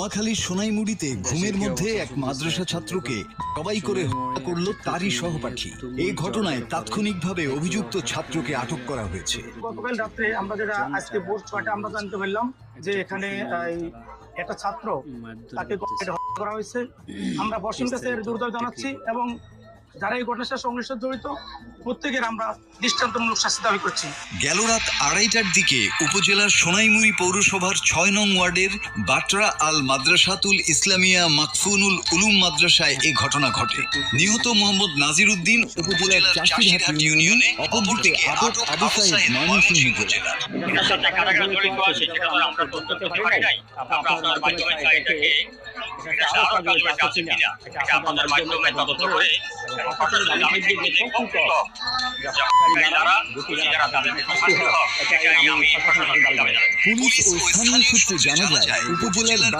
নোয়াখালীর সোনাইমুড়িতে ঘুমের মধ্যে এক মাদ্রাসা ছাত্রকে সবাই করে হত্যা করল তারই সহপাঠী। এই ঘটনায় তাৎক্ষণিকভাবে অভিযুক্ত ছাত্রকে আটক করা হয়েছে। গতকাল রাত্রে আমরা যেটা আজকে ভোর ছয়টা আমরা জানতে পারলাম যে এখানে একটা ছাত্র তাকে হত্যা করা হয়েছে। আমরা বসিম কাছে দুর্দয় জানাচ্ছি এবং যারা এই ঘটনার সাথে সংশ্লিষ্ট জড়িত প্রত্যেকের আমরা দৃষ্টান্তমূলক শাস্তি দাবি করছি। গেল রাত আড়াইটার দিকে উপজেলার সোনাইমুড়ি পৌরসভার ছয় নং ওয়ার্ডের বাটরা আল মাদ্রাসাতুল ইসলামিয়া মাকফুনুল উলুম মাদ্রাসায় এই ঘটনা ঘটে। নিহত মোহাম্মদ নাজির উদ্দিন উপজেলার চাষিরহাট ইউনিয়নে অপরদিকে আটক আবু সাইদ ময়মনসিংহ তো আমরা আপনাদের মাধ্যমে তথ্য করে। পুলিশ ও স্থানীয় সূত্রে জানা যায় উপজেলার